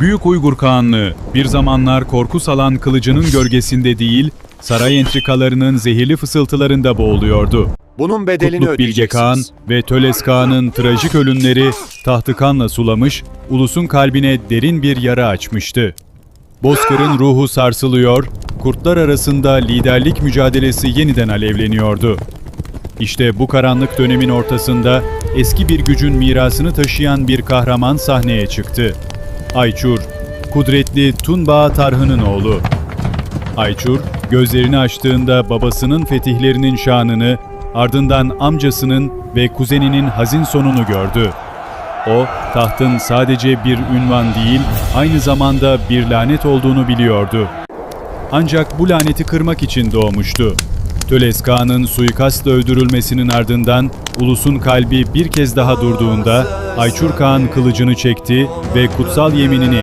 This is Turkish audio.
Büyük Uygur Kağanlığı bir zamanlar korku salan kılıcının gölgesinde değil, saray entrikalarının zehirli fısıltılarında boğuluyordu. Bunun bedelini Kutluk Bilge Kağan ve Töles Kağan'ın trajik ölümleri tahtı kanla sulamış, ulusun kalbine derin bir yara açmıştı. Bozkır'ın ruhu sarsılıyor, kurtlar arasında liderlik mücadelesi yeniden alevleniyordu. İşte bu karanlık dönemin ortasında eski bir gücün mirasını taşıyan bir kahraman sahneye çıktı. Ayçur, kudretli Tunba Tarhın'ın oğlu. Ayçur, gözlerini açtığında babasının fetihlerinin şanını, ardından amcasının ve kuzeninin hazin sonunu gördü. O, tahtın sadece bir ünvan değil, aynı zamanda bir lanet olduğunu biliyordu. Ancak bu laneti kırmak için doğmuştu. Töles Kağan'ın suikastla öldürülmesinin ardından ulusun kalbi bir kez daha durduğunda Ayçur Kağan kılıcını çekti ve kutsal yeminini